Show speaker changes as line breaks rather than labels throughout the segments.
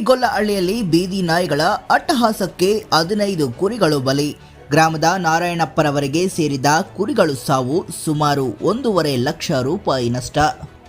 ಗೊಲ್ಲಹಳ್ಳಿಯಲ್ಲಿ ಬೀದಿ ನಾಯಿಗಳ ಅಟ್ಟಹಾಸಕ್ಕೆ ಹದಿನೈದು ಕುರಿಗಳು ಬಲಿ. ಗ್ರಾಮದ ನಾರಾಯಣಪ್ಪರವರಿಗೆ ಸೇರಿದ ಕುರಿಗಳು ಸಾವು ಸುಮಾರು ಒಂದೂವರೆ ಲಕ್ಷ ರೂಪಾಯಿ ನಷ್ಟ.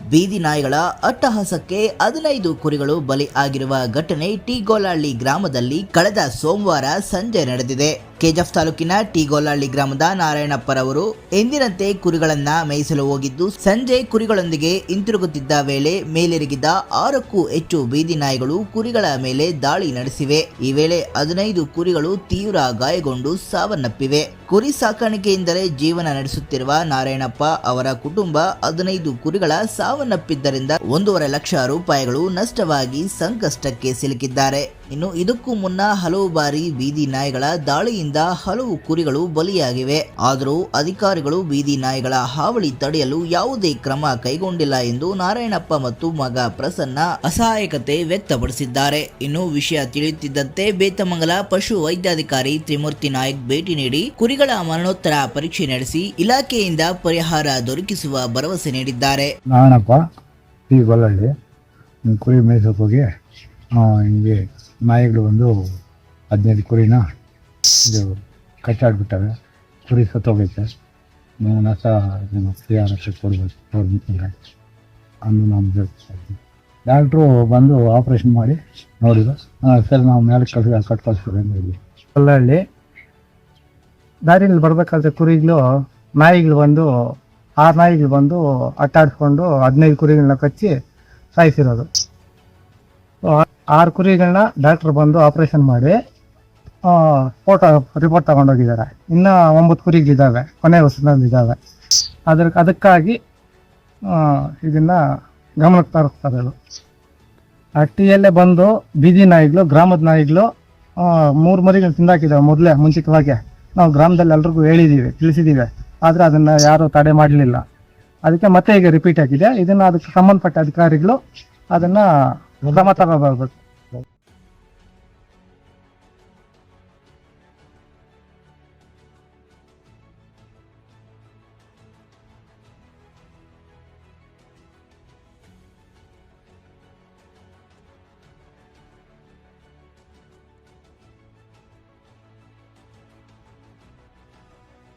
ಬೀದಿ ನಾಯಿಗಳ ಅಟ್ಟಹಾಸಕ್ಕೆ ಹದಿನೈದು ಕುರಿಗಳು ಬಲಿ ಆಗಿರುವ ಘಟನೆ ಟಿಗೋಲಹಳ್ಳಿ ಗ್ರಾಮದಲ್ಲಿ ಕಳೆದ ಸೋಮವಾರ ಸಂಜೆ ನಡೆದಿದೆ. ಕೆಜಫ್ ತಾಲೂಕಿನ ಟಿಗೋಲಹಳ್ಳಿ ಗ್ರಾಮದ ನಾರಾಯಣಪ್ಪರವರು ಎಂದಿನಂತೆ ಕುರಿಗಳನ್ನ ಮೇಯಿಸಲು ಹೋಗಿದ್ದು, ಸಂಜೆ ಕುರಿಗಳೊಂದಿಗೆ ಹಿಂತಿರುಗುತ್ತಿದ್ದ ವೇಳೆ ಮೇಲೆರಗಿದ್ದ ಆರಕ್ಕೂ ಹೆಚ್ಚು ಬೀದಿ ನಾಯಿಗಳು ಕುರಿಗಳ ಮೇಲೆ ದಾಳಿ ನಡೆಸಿವೆ. ಈ ವೇಳೆ ಹದಿನೈದು ಕುರಿಗಳು ತೀವ್ರ ಗಾಯಗೊಂಡು ಸಾವನ್ನಪ್ಪಿವೆ. ಕುರಿ ಸಾಕಾಣಿಕೆಯಿಂದಲೇ ಜೀವನ ನಡೆಸುತ್ತಿರುವ ನಾರಾಯಣಪ್ಪ ಅವರ ಕುಟುಂಬ ಹದಿನೈದು ಕುರಿಗಳ ಸಾವನ್ನಪ್ಪಿದ್ದರಿಂದ ಒಂದೂವರೆ ಲಕ್ಷ ರೂಪಾಯಿಗಳು ನಷ್ಟವಾಗಿ ಸಂಕಷ್ಟಕ್ಕೆ ಸಿಲುಕಿದ್ದಾರೆ. ಇನ್ನು ಇದಕ್ಕೂ ಮುನ್ನ ಹಲವು ಬಾರಿ ಬೀದಿ ನಾಯಿಗಳ ದಾಳಿಯಿಂದ ಹಲವು ಕುರಿಗಳು ಬಲಿಯಾಗಿವೆ. ಆದರೂ ಅಧಿಕಾರಿಗಳು ಬೀದಿ ನಾಯಿಗಳ ಹಾವಳಿ ತಡೆಯಲು ಯಾವುದೇ ಕ್ರಮ ಕೈಗೊಂಡಿಲ್ಲ ಎಂದು ನಾರಾಯಣಪ್ಪ ಮತ್ತು ಮಗ ಪ್ರಸನ್ನ ಅಸಹಾಯಕತೆ ವ್ಯಕ್ತಪಡಿಸಿದ್ದಾರೆ. ಇನ್ನು ವಿಷಯ ತಿಳಿಯುತ್ತಿದ್ದಂತೆ ಬೇತಮಂಗಲ ಪಶು ವೈದ್ಯಾಧಿಕಾರಿ ತ್ರಿಮೂರ್ತಿ ನಾಯಕ್ ಭೇಟಿ ನೀಡಿ ಕುರಿಗಳ ಮರಣೋತ್ತರ ಪರೀಕ್ಷೆ ನಡೆಸಿ ಇಲಾಖೆಯಿಂದ ಪರಿಹಾರ ದೊರಕಿಸುವ ಭರವಸೆ ನೀಡಿದ್ದಾರೆ.
ನಾರಾಯಣಪ್ಪ ಕುರಿ ಮೇಯಿಸೋಕೆ ಹಿಂಗೆ ನಾಯಿಗಳು ಬಂದು ಹದಿನೈದು ಕುರಿನ ಇದು ಕಚ್ಚಾಡ್ಬಿಟ್ಟವೆ ಕುರಿ ಸತ್ತೋಗೈತೆ ನೀವು ನಸ ನಿಮ್ಮ ಪರಿಹಾರಕ್ಕೆ ಕೊಡ್ಬೇಕು. ಕೊಡ್ಬೇಕಂದ್ರೆ. ಅಂದು ಹೇಳ್ತೀನಿ ಡಾಕ್ಟ್ರು ಬಂದು ಆಪ್ರೇಷನ್ ಮಾಡಿ ನೋಡಿದ್ರು. ಸರಿ, ನಾವು ಮೇಲೆ ಕಳಿಸಿ ಕಟ್ ಕಳಿಸ್ತೀವಿ ಅಂತ ಹೇಳಿ
ಕಲ್ಲಹಳ್ಳಿ ದಾರಿಯಲ್ಲಿ ಬರಬೇಕಾದ್ರೆ ಕುರಿಗಳು, ನಾಯಿಗಳು ಬಂದು ಆರು ನಾಯಿಗಳು ಬಂದು ಅಟ್ಟಾಡಿಸ್ಕೊಂಡು ಹದಿನೈದು ಕುರಿಗಳನ್ನ ಕಚ್ಚಿ ಸಾಯಿಸಿರೋದು. ಆರು ಕುರಿಗಳನ್ನ ಡಾಕ್ಟರ್ ಬಂದು ಆಪರೇಷನ್ ಮಾಡಿ ಫೋಟೋ ರಿಪೋರ್ಟ್ ತಗೊಂಡೋಗಿದ್ದಾರೆ. ಇನ್ನು ಒಂಬತ್ತು ಕುರಿಗಳಿದ್ದಾವೆ, ಕೊನೆ ಇದ್ದಾವೆ ಅದ್ರ, ಅದಕ್ಕಾಗಿ ಇದನ್ನು ಗಮನಕ್ಕೆ ತರಿಸ್ತಾರೆ ಅದು ಹಟ್ಟಿಯಲ್ಲೇ ಬಂದು ಬೀದಿ ನಾಯಿಗಳು, ಗ್ರಾಮದ ನಾಯಿಗಳು ಮೂರು ಮರಿಗಳು ತಿಂದಾಕಿದ್ದಾವೆ ಮೊದಲೇ, ಮುಂಚಿತವಾಗಿ. ನಾವು ಗ್ರಾಮದಲ್ಲಿ ಎಲ್ರಿಗೂ ಹೇಳಿದ್ದೀವಿ ತಿಳಿಸಿದ್ದೀವಿ ಆದರೆ ಅದನ್ನು ಯಾರೂ ತಡೆ ಮಾಡಲಿಲ್ಲ. ಅದಕ್ಕೆ ಮತ್ತೆ ಈಗ ರಿಪೀಟ್ ಆಗಿದೆ. ಇದನ್ನು ಅದಕ್ಕೆ ಸಂಬಂಧಪಟ್ಟ ಅಧಿಕಾರಿಗಳು ಅದನ್ನು ಕ್ರಮ ತಗೋಬರ್ಬೇಕು.